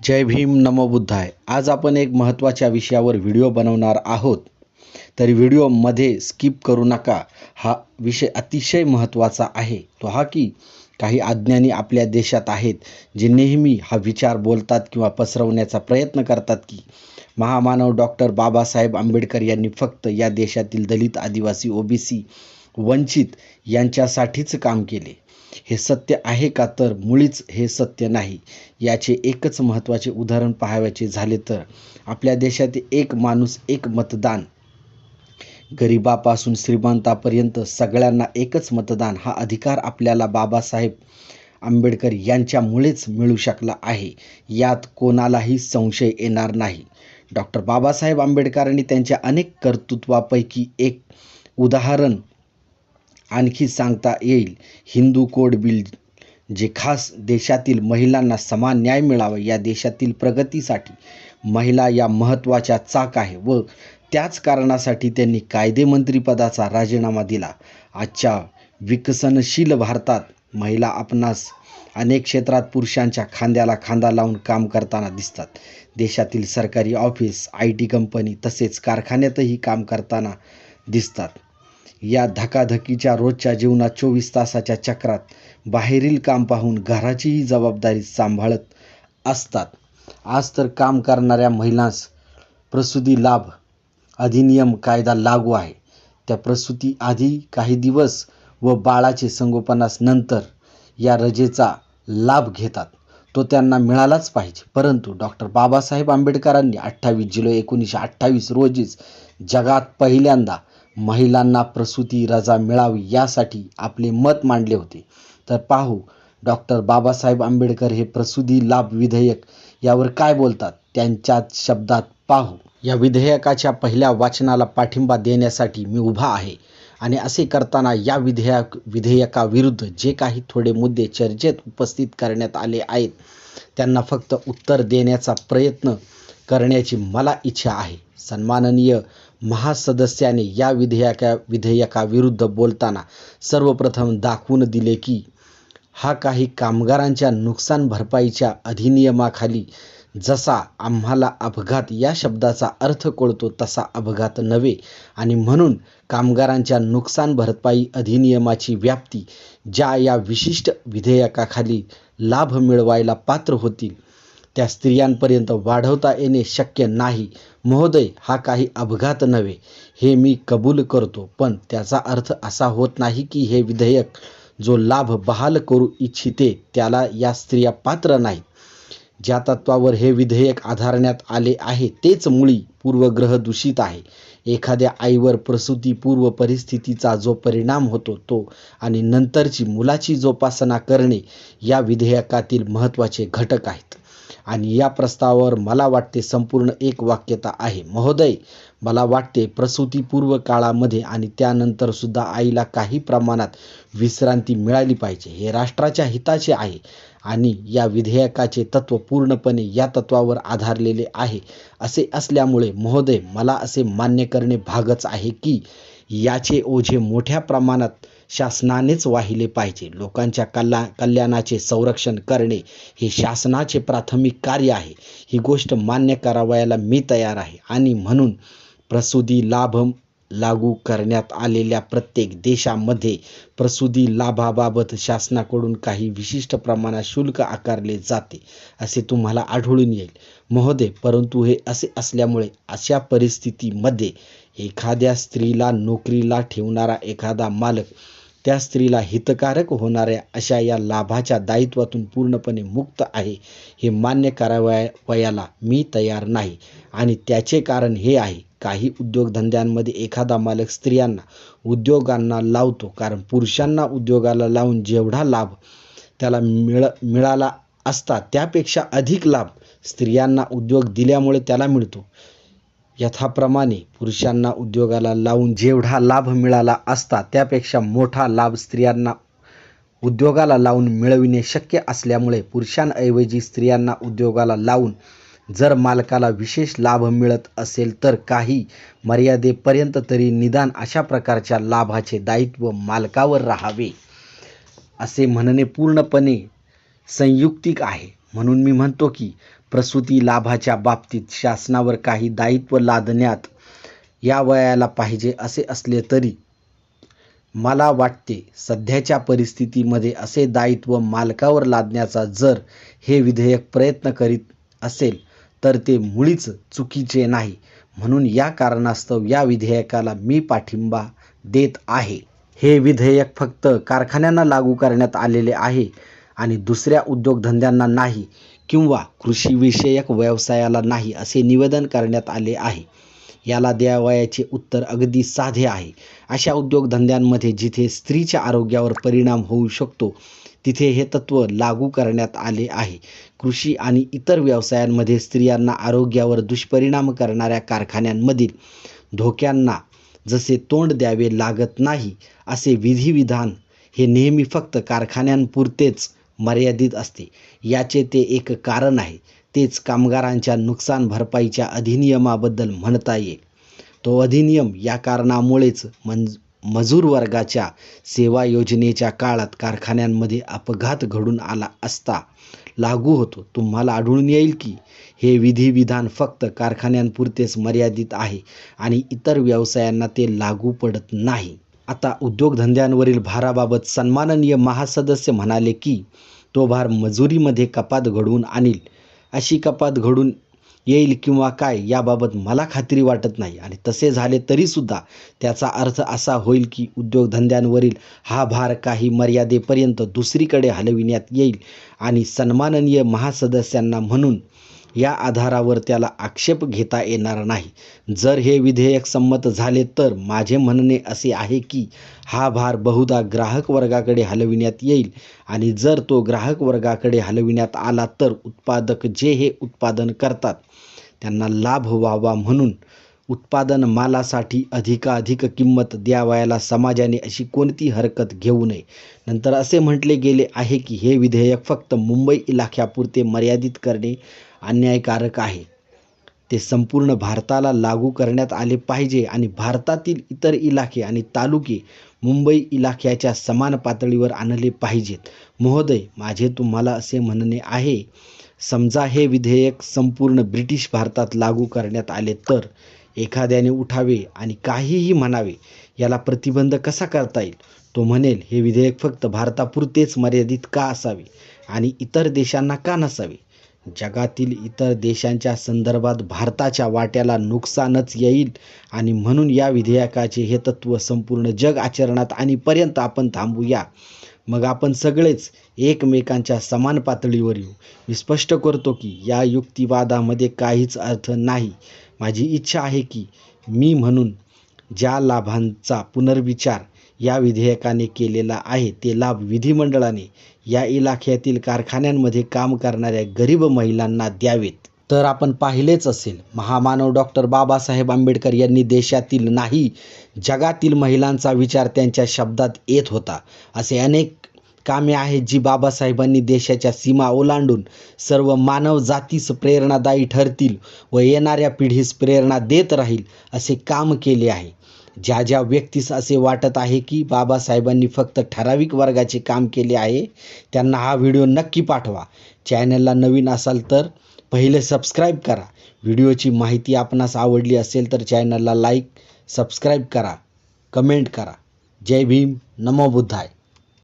जय भीम नमो बुद्धाय. आज आपण एक महत्त्वाच्या विषयावर व्हिडिओ बनवणार आहोत. तर व्हिडिओमध्ये स्किप करू नका. हा विषय अतिशय महत्त्वाचा आहे. तो हा की काही अज्ञानी आपल्या देशात आहेत जे नेहमी हा विचार बोलतात किंवा पसरवण्याचा प्रयत्न करतात की महामानव डॉक्टर बाबासाहेब आंबेडकर यांनी फक्त या देशातील दलित आदिवासी ओबीसी वंचित यांच्यासाठीच काम केले. हे सत्य आहे का तर मुळीच हे सत्य नाही. याचे एकच महत्त्वाचे उदाहरण पाहावयाचे झाले तर आपल्या देशातील एक माणूस एक मतदान. गरिबापासून श्रीमंतापर्यंत सगळ्यांना एकच मतदान हा अधिकार आपल्याला बाबासाहेब आंबेडकर यांच्यामुळेच मिळू शकला आहे. यात कोणालाही संशय येणार नाही. डॉक्टर बाबासाहेब आंबेडकरांनी त्यांच्या अनेक कर्तृत्वापैकी एक उदाहरण आणखी सांगता येईल. हिंदू कोड बिल जे खास देशातील महिलांना समान न्याय मिळावा या देशातील प्रगतीसाठी महिला या महत्त्वाच्या चाक आहे व त्याच कारणासाठी त्यांनी कायदेमंत्रीपदाचा राजीनामा दिला. आजच्या विकसनशील भारतात महिला आपणास अनेक क्षेत्रात पुरुषांच्या खांद्याला खांदा लावून काम करताना दिसतात. देशातील सरकारी ऑफिस आय टी कंपनी तसेच कारखान्यातही काम करताना दिसतात. या धकाधकीच्या रोजच्या जीवनात चोवीस तासाच्या चक्रात बाहेरील काम पाहून घराचीही जबाबदारी सांभाळत असतात. आज तर काम करणाऱ्या महिलांस प्रसूती लाभ अधिनियम कायदा लागू आहे. त्या प्रसूती आधी काही दिवस व बाळाचे संगोपनास नंतर या रजेचा लाभ घेतात. तो त्यांना मिळालाच पाहिजे. परंतु डॉक्टर बाबासाहेब आंबेडकरांनी अठ्ठावीस जुलै एकोणीसशे अठ्ठावीस रोजीच जगात पहिल्यांदा महिलांना प्रसूती रजा मिळावी यासाठी आपले मत मांडले होते. तर पाहू डॉक्टर बाबासाहेब आंबेडकर हे प्रसूती लाभ विधेयक यावर काय बोलतात? त्यांच्याच शब्दात पाहू. या विधेयकाच्या पहिल्या वाचनाला पाठिंबा देण्यासाठी मी उभा आहे आणि असे करताना या विधेयक विधेयकाविरुद्ध जे काही थोडे मुद्दे चर्चेत उपस्थित करण्यात आले आहेत त्यांना फक्त उत्तर देण्याचा प्रयत्न करण्याची मला इच्छा आहे. सन्माननीय महासदस्याने या विधेयका विधेयकाविरुद्ध बोलताना सर्वप्रथम दाखवून दिले की हा काही कामगारांच्या नुकसान भरपाईच्या अधिनियमाखाली जसा आम्हाला अपघात या शब्दाचा अर्थ कळतो तसा अपघात नव्हे. आणि म्हणून कामगारांच्या नुकसान भरपाई अधिनियमाची व्याप्ती ज्या या विशिष्ट विधेयकाखाली लाभ मिळवायला पात्र होतील त्या स्त्रियांपर्यंत वाढवता येणे शक्य नाही. महोदय हा काही अपघात नव्हे. हे मी कबूल करतो पण त्याचा अर्थ असा होत नाही की हे विधेयक जो लाभ बहाल करू इच्छिते त्याला या स्त्रिया पात्र नाहीत. ज्या तत्वावर हे विधेयक आधारण्यात आले आहे तेच मुळी पूर्वग्रह दूषित आहे. एखाद्या आईवर प्रसूतीपूर्व परिस्थितीचा जो परिणाम होतो तो आणि नंतरची मुलाची जोपासना करणे या विधेयकातील महत्त्वाचे घटक आहेत. आणि या प्रस्तावावर मला वाटते संपूर्ण एक वाक्यता आहे. महोदय मला वाटते प्रसूतीपूर्व काळामध्ये आणि त्यानंतर सुद्धा आईला काही प्रमाणात विश्रांती मिळाली पाहिजे. हे राष्ट्राच्या हिताचे आहे आणि या विधेयकाचे तत्व पूर्णपणे या तत्वावर आधारलेले आहे. असे असल्यामुळे महोदय मला असे मान्य करणे भागच आहे की याचे ओझे मोठ्या प्रमाणात शासनानेच वाहिले पाहिजे. लोकांच्या कल्या कल्याणाचे संरक्षण करणे हे शासनाचे प्राथमिक कार्य आहे. ही गोष्ट मान्य करावयाला मी तयार आहे. आणि म्हणून प्रसूदी लाभ लागू करण्यात आलेल्या प्रत्येक देशामध्ये प्रसूदी लाभाबाबत शासनाकडून काही विशिष्ट प्रमाणात शुल्क आकारले जाते असे तुम्हाला आढळून येईल. महोदय परंतु हे असे असल्यामुळे अशा परिस्थितीमध्ये एखाद्या स्त्रीला नोकरीला ठेवणारा एखादा मालक त्या स्त्रीला हितकारक होणाऱ्या अशा या लाभाच्या दायित्वातून पूर्णपणे मुक्त आहे. हे मान्य करावया वयाला मी तयार नाही. आणि त्याचे कारण हे आहे काही उद्योगधंद्यांमध्ये एखादा मालक स्त्रियांना उद्योगांना लावतो. कारण पुरुषांना उद्योगाला लावून जेवढा लाभ त्याला मिळ मिळाला असता त्यापेक्षा अधिक लाभ स्त्रियांना उद्योग दिल्यामुळे त्याला मिळतो. यथाप्रमाणे पुरुषांना उद्योगाला लावून जेवढा लाभ मिळाला असता त्यापेक्षा मोठा लाभ स्त्रियांना उद्योगाला लावून मिळविणे शक्य असल्यामुळे पुरुषांऐवजी स्त्रियांना उद्योगाला लावून जर मालकाला विशेष लाभ मिळत असेल तर काही मर्यादेपर्यंत तरी निदान अशा प्रकारच्या लाभाचे दायित्व मालकावर राहावे असे म्हणणे पूर्णपणे संयुक्तिक आहे. म्हणून मी म्हणतो की प्रसूती लाभाच्या बाबतीत शासनावर काही दायित्व लादण्यात या वयाला पाहिजे असे असले तरी मला वाटते सध्याच्या परिस्थितीमध्ये असे दायित्व मालकावर लादण्याचा जर हे विधेयक प्रयत्न करीत असेल तर ते मुळीच चुकीचे नाही. म्हणून या कारणास्तव या विधेयकाला मी पाठिंबा देत आहे. हे विधेयक फक्त कारखान्यांना लागू करण्यात आलेले आहे आणि दुसऱ्या उद्योगधंद्यांना नाही किंवा कृषीविषयक व्यवसायाला नाही असे निवेदन करण्यात आले आहे. याला द्यावयाचे उत्तर अगदी साधे आहे. अशा उद्योगधंद्यांमध्ये जिथे स्त्रीच्या आरोग्यावर परिणाम होऊ शकतो तिथे हे तत्त्व लागू करण्यात आले आहे. कृषी आणि इतर व्यवसायांमध्ये स्त्रियांना आरोग्यावर दुष्परिणाम करणाऱ्या कारखान्यांमधील धोक्यांना जसे तोंड द्यावे लागत नाही असे विधिविधान हे नेहमी फक्त कारखान्यांपुरतेच मर्यादित असते. याचे ते एक कारण आहे. तेच कामगारांच्या नुकसान भरपाईच्या अधिनियमाबद्दल म्हणता येईल. तो अधिनियम या कारणामुळेच मंज मजूर वर्गाच्या सेवा योजनेच्या काळात कारखान्यांमध्ये अपघात घडून आला असता लागू होतो. तुम्हाला आढळून येईल की हे विधिविधान फक्त कारखान्यांपुरतेच मर्यादित आहे आणि इतर व्यवसायांना ते लागू पडत नाही. आता उद्योगधंद्यांवरील भाराबाबत सन्माननीय महासदस्य म्हणाले की तो भार मजुरीमध्ये कपात घडवून आणील. अशी कपात घडून येईल किंवा काय याबाबत मला खात्री वाटत नाही आणि तसे झाले तरीसुद्धा त्याचा अर्थ असा होईल की उद्योगधंद्यांवरील हा भार काही मर्यादेपर्यंत दुसरीकडे हलविण्यात येईल आणि सन्माननीय महासदस्यांना म्हणून या आधारावर त्याला आक्षेप घेता येणार नाही. जर हे विधेयक संमत झाले तर माझे म्हणणे असे आहे की हा भार बहुधा ग्राहक वर्गाकडे हलविण्यात येईल आणि जर तो ग्राहक वर्गाकडे हलविण्यात आला तर उत्पादक जे हे उत्पादन करतात त्यांना लाभ व्हावा म्हणून उत्पादन मालासाठी अधिकाधिक किंमत द्यावयाला समाजाने अशी कोणती हरकत घेऊ नये? नंतर असे म्हटले गेले आहे की हे विधेयक फक्त मुंबई इलाख्यापुरते मर्यादित करणे अन्यायकारक आहे. ते संपूर्ण भारताला लागू करण्यात आले पाहिजे आणि भारतातील इतर इलाखे आणि तालुके मुंबई इलाख्याच्या समान पातळीवर आणले पाहिजेत. महोदय माझे तुम्हाला असे म्हणणे आहे समजा हे विधेयक संपूर्ण ब्रिटिश भारतात लागू करण्यात आले तर एखाद्याने उठावे आणि काहीही म्हणावे याला प्रतिबंध कसा करता येईल? तो म्हणेल हे विधेयक फक्त भारतापुरतेच मर्यादित का असावे आणि इतर देशांना का नसावे? जगातील इतर देशांच्या संदर्भात भारताच्या वाट्याला नुकसानच येईल आणि म्हणून या विधेयकाचे हे तत्त्व संपूर्ण जग आचरणात आणीपर्यंत आपण थांबूया. मग आपण सगळेच एकमेकांच्या समान पातळीवर येऊ. मी स्पष्ट करतो की या युक्तिवादामध्ये काहीच अर्थ नाही. माझी इच्छा आहे की मी म्हणून ज्या लाभांचा पुनर्विचार या विधेयकाने केलेला आहे ते लाभ विधिमंडळाने या इलाख्यातील कारखान्यांमध्ये काम करणाऱ्या गरीब महिलांना द्यावेत. तर आपण पाहिलेच असेल महामानव डॉक्टर बाबासाहेब आंबेडकर यांनी देशातील नाही जगातील महिलांचा विचार त्यांच्या शब्दात येत होता असे अनेक कामे आहेत जी बाबासाहेबांनी देशाच्या सीमा ओलांडून सर्व मानव जातीस प्रेरणादायी ठरतील व येणाऱ्या पिढीस प्रेरणा देत राहील असे काम केले आहे. ज्या ज्या व्यक्तीस असे वाटत आहे की बाबासाहेबांनी फक्त ठराविक वर्गाचे काम केले आहे त्यांना हा व्हिडिओ नक्की पाठवा. चॅनलला नवीन असाल तर पहिले सबस्क्राईब करा. व्हिडिओची माहिती आपणास आवडली असेल तर चॅनलला लाईक सबस्क्राईब करा कमेंट करा. जय भीम नमो बुद्धाय.